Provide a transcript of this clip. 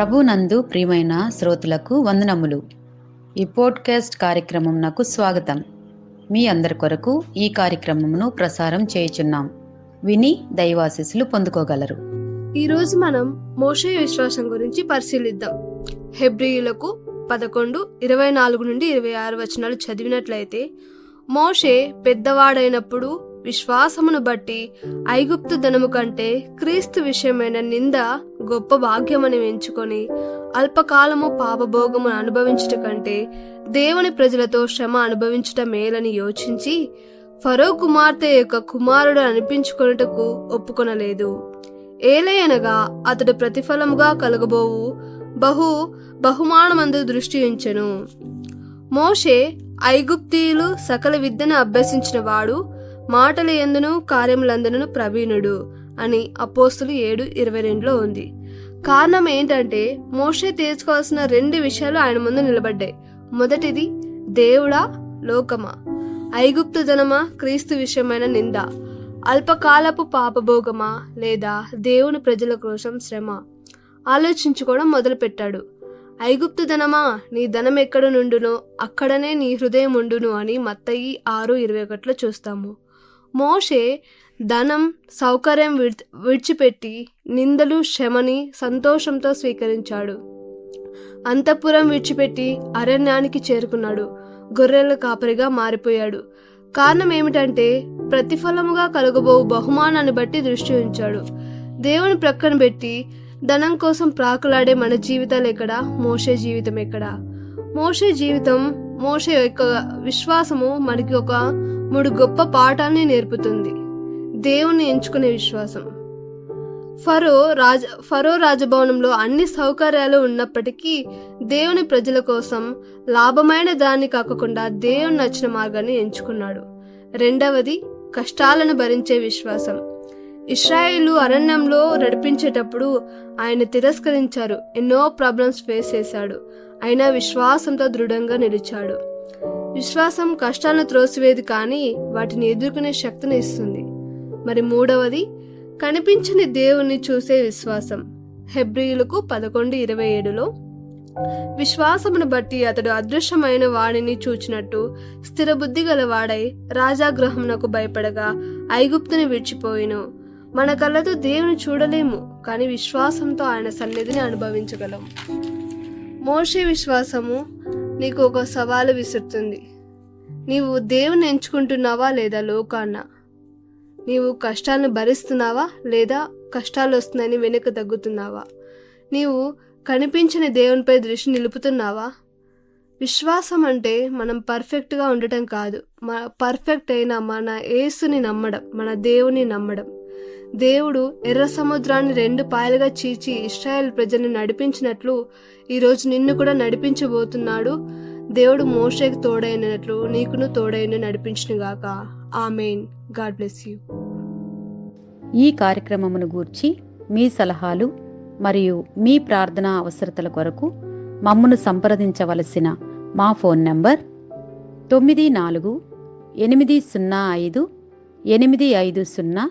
ప్రభునందు ప్రియమైన శ్రోతలకు వందనములు. ఈ పోడ్కాస్ట్ కార్యక్రమం నాకు స్వాగతం. మీ అందరి కొరకు ఈ కార్యక్రమమును ప్రసారం చేయుచున్నాం. విని దైవాశీస్సులు పొందుకోగలరు. ఈరోజు మనం మోషే విశ్వాసం గురించి పరిశీలిద్దాం. హెబ్రియులకు పదకొండు ఇరవై నాలుగు నుండి ఇరవై ఆరు వచనాలు చదివినట్లయితే మోషే పెద్దవాడైనప్పుడు విశ్వాసమును బట్టి ఐగుప్తు ధనము కంటే క్రీస్తు విషయమైన నింద గొప్ప భాగ్యమని ఎంచుకొని అల్పకాలము పాపభోగమును అనుభవించుట కంటే దేవుని ప్రజలతో శ్రమ అనుభవించుట మేలని యోచించి ఫరో కుమార్తె యొక్క కుమారుడు అనిపించుకొనుటకు ఒప్పుకొనలేదు. ఏలయనగా అతడు ప్రతిఫలముగా కలగబోవు బహు బహుమానమందు దృష్టి ఉంచెను. మోషే ఐగుప్తీయులు సకల విద్యను అభ్యసించిన వాడు మాటల ఎందును కార్యములందును ప్రవీణుడు అని అపోస్తులు ఏడు ఇరవై రెండులో ఉంది. కారణం ఏంటంటే మోషే తీర్చుకోవాల్సిన రెండు విషయాలు ఆయన ముందు నిలబడ్డాయి. మొదటిది దేవుడా లోకమా? ఐగుప్తు ధనమా క్రీస్తు విషయమైన నింద? అల్పకాలపు పాపభోగమా లేదా దేవుని ప్రజల కోసం శ్రమ? ఆలోచించుకోవడం మొదలుపెట్టాడు. ఐగుప్తు ధనమా నీ ధనం ఎక్కడ నుండునో అక్కడనే నీ హృదయం ఉండును అని మత్తయి ఆరు ఇరవై ఒకటిలో చూస్తాము. మోషే ధనం సౌకర్యం విడి విడిచిపెట్టి నిందలు శ్రమని సంతోషంతో స్వీకరించాడు. అంతఃపురం విడిచిపెట్టి అరణ్యానికి చేరుకున్నాడు. గొర్రెల కాపరిగా మారిపోయాడు. కారణం ఏమిటంటే ప్రతిఫలముగా కలుగబో బహుమానాన్ని బట్టి దృష్టి ఉంచాడు. దేవుని ప్రక్కన పెట్టి ధనం కోసం ప్రాకులాడే మన జీవితాలు ఎక్కడ? మోషే జీవితం ఎక్కడ? మోషే జీవితం మోషే యొక్క విశ్వాసము మనకి ఒక మూడు గొప్ప పాఠాన్ని నేర్పుతుంది. దేవుని ఎంచుకునే విశ్వాసం. ఫరో రాజ ఫరో రాజభవనంలో అన్ని సౌకర్యాలు ఉన్నప్పటికీ దేవుని ప్రజల కోసం లాభమైన దాన్ని కాకుండా దేవుని నచ్చిన మార్గాన్ని ఎంచుకున్నాడు. రెండవది కష్టాలను భరించే విశ్వాసం. ఇస్రాయేలు అరణ్యంలో నడిపించేటప్పుడు ఆయన తిరస్కరించారు. ఎన్నో ప్రాబ్లమ్స్ ఫేస్ చేశాడు. అయినా విశ్వాసంతో దృఢంగా నిలిచాడు. విశ్వాసం కష్టాలను త్రోసివేది కానీ వాటిని ఎదుర్కొనే శక్తిని ఇస్తుంది. మరి మూడవది కనిపించని దేవుణ్ణి చూసే విశ్వాసం. హెబ్రియులకు పదకొండు ఇరవై ఏడులో విశ్వాసమును బట్టి అతడు అదృశ్యమైన వాడిని చూచినట్టు స్థిరబుద్ధి గలవాడై రాజాగృహమునకు భయపడగా ఐగుప్తుని విడిచిపోయిను. మన కళ్ళతో దేవుని చూడలేము కానీ విశ్వాసంతో ఆయన సన్నిధిని అనుభవించగలం. మోషే విశ్వాసము నీకు ఒక సవాలు విసురుతుంది. నీవు దేవుని ఎంచుకుంటున్నావా లేదా లోకాన్న నీవు కష్టాలను భరిస్తున్నావా లేదా కష్టాలు వస్తున్నాయని వెనుక తగ్గుతున్నావా? నీవు కనిపించని దేవునిపై దృష్టి నిలుపుతున్నావా? విశ్వాసం అంటే మనం పర్ఫెక్ట్గా ఉండటం కాదు. మన పర్ఫెక్ట్ అయిన మన యేసుని నమ్మడం మన దేవుని నమ్మడం. దేవుడు ఎర్ర సముద్రాన్ని రెండు పాయలుగా చీచి ఇస్రాయల్ ప్రజలను నడిపించినట్లు ఈరోజు నిన్ను కూడా నడిపించబోతున్నాడు. దేవుడు మోషేకి తోడైనట్లు నీకును తోడైన నడిపించినగాక ఆమెన్. God bless you. ఈ కార్యక్రమమును గూర్చి మీ సలహాలు మరియు మీ ప్రార్థనా అవసరతల కొరకు మమ్మను సంప్రదించవలసిన మా ఫోన్ నంబర్ తొమ్మిది నాలుగు ఎనిమిది సున్నా ఐదు ఎనిమిది ఐదు సున్నా